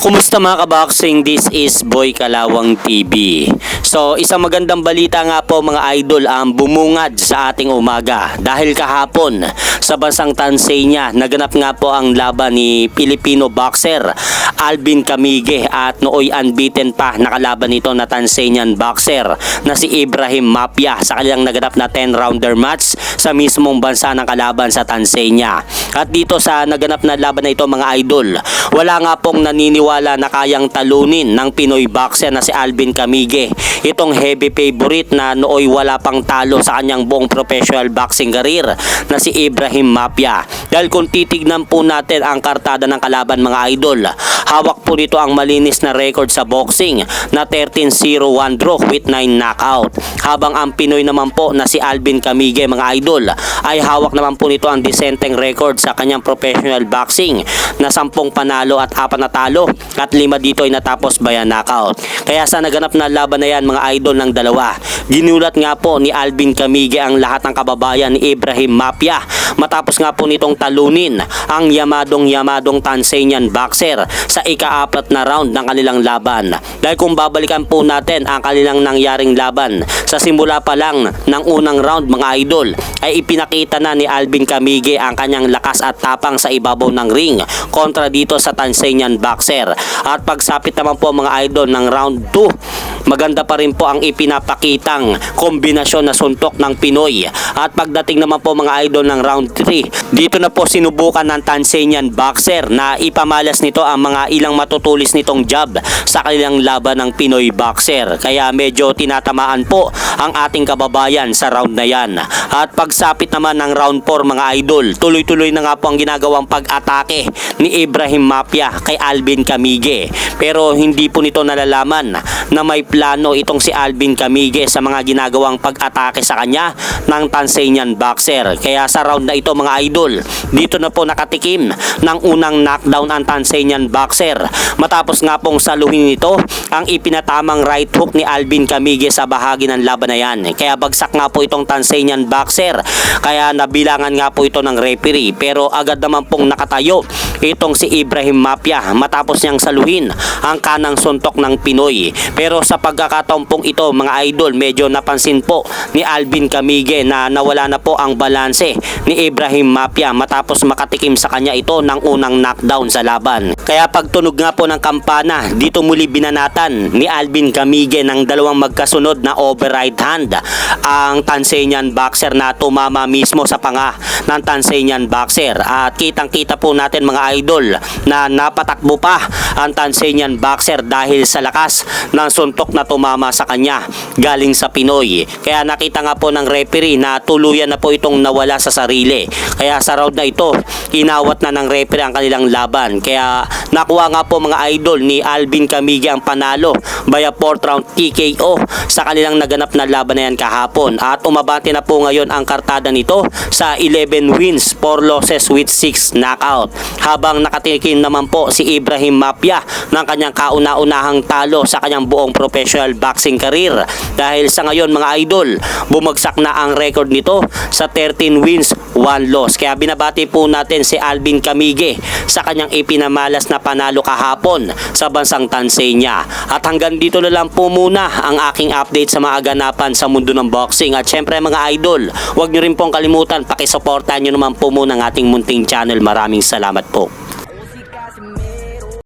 Kumusta mga kaboxing? This is Boy Kalawang TV. So, isang magandang balita nga po mga idol ang bumungad sa ating umaga. Dahil kahapon sa bansang Tanzania, naganap nga po ang laban ni Filipino boxer Alvin Camige at nooy unbeaten pa nakalaban nito na Tanzanian boxer na si Ibrahim Mapia sa kanilang naganap na 10-rounder match sa mismong bansa ng kalaban sa Tanzania. At dito sa naganap na laban na ito mga idol, wala nga pong naniniwala na kayang talunin ng Pinoy boxer na si Alvin Camige. Itong heavy favorite na nooy wala pang talo sa kanyang buong professional boxing career na si Ibrahim Mapia. Dahil kung titignan po natin ang kartada ng kalaban mga idol, hawak po nito ang malinis na record sa boxing na 13-0-1 draw with 9 knockout. Habang ang Pinoy naman po na si Alvin Camige mga idol ay hawak naman po nito ang disenteng record sa kanyang professional boxing na 10 panalo at 4 na talo at 5 dito ay natapos by a knockout. Kaya sa naganap na laban na yan mga idol ng dalawa, ginulat nga po ni Alvin Camige ang lahat ng kababayan ni Ibrahim Mapia matapos nga po nitong talunin ang yamadong yamadong Tanzanian boxer sa ikaapat na round ng kanilang laban. Dahil kung babalikan po natin ang kanilang nangyaring laban sa simula pa lang ng unang round mga idol ay ipinakita na ni Alvin Camige ang kanyang lakas at tapang sa ibabaw ng ring kontra dito sa Tanzanian boxer. At pagsapit naman po mga idol ng round 2 maganda pa rin po ang ipinapakitang kombinasyon na suntok ng Pinoy. At pagdating naman po mga idol ng round 3, dito na po sinubukan ng Tanzanian boxer na ipamalas nito ang mga ilang matutulis nitong jab sa kanilang laban ng Pinoy boxer. Kaya medyo tinatamaan po ang ating kababayan sa round na yan. At pagsapit naman ng round 4 mga idol, tuloy-tuloy na nga po ang ginagawang pag-atake ni Ibrahim Mapia kay Alvin Camige. Pero hindi po nito nalalaman na may plano itong si Alvin Camige sa mga ginagawang pag-atake sa kanya ng Tanzanian boxer. Kaya sa round na ito mga idol, dito na po nakatikim ng unang knockdown ang Tanzanian boxer. Matapos nga pong saluhin nito ang ipinatamang right hook ni Alvin Camige sa bahagi ng laban na yan. Kaya bagsak nga po itong Tanzanian boxer. Kaya nabilangan nga po ito ng referee. Pero agad naman pong nakatayo itong si Ibrahim Mapia matapos niyang saluhin ang kanang suntok ng Pinoy. Pero sa pagkakataon pong ito mga idol medyo napansin po ni Alvin Camige na nawala na po ang balanse ni Ibrahim Mapia matapos makatikim sa kanya ito ng unang knockdown sa laban. Kaya pagtunog nga po ng kampana dito muli binanatan ni Alvin Camige ng dalawang magkasunod na over right hand. Ang Tanzanian boxer na tumama mismo sa panga ng Tanzanian boxer. At kitang kita po natin mga idol na napatakbo pa ang Tanzanian boxer dahil sa lakas ng suntok na tumama sa kanya galing sa Pinoy. Kaya nakita nga po ng referee na tuluyan na po itong nawala sa sarili. Kaya sa round na ito, inawat na ng referee ang kanilang laban. Kaya nakuha nga po mga idol ni Alvin Camige ang panalo via 4th round TKO sa kanilang naganap na laban na yan kahapon. At umabante na po ngayon ang kartada nito sa 11 wins, 4 losses with 6 knockout. Habang nakatikin naman po si Ibrahim Mapia ng kanyang kauna-unahang talo sa kanyang buong professional boxing career. Dahil sa ngayon mga idol, bumagsak na ang record nito sa 13 wins, 1 loss. Kaya binabati po natin si Alvin Camige sa kanyang ipinamalas na panalo kahapon sa bansang Tanzania. At hanggang dito na lang po muna ang aking update sa mga ganapan sa mundo ng boxing. At syempre mga idol, huwag nyo rin pong kalimutan, pakisuportahan nyo naman po muna ang ating munting channel. Maraming salamat po.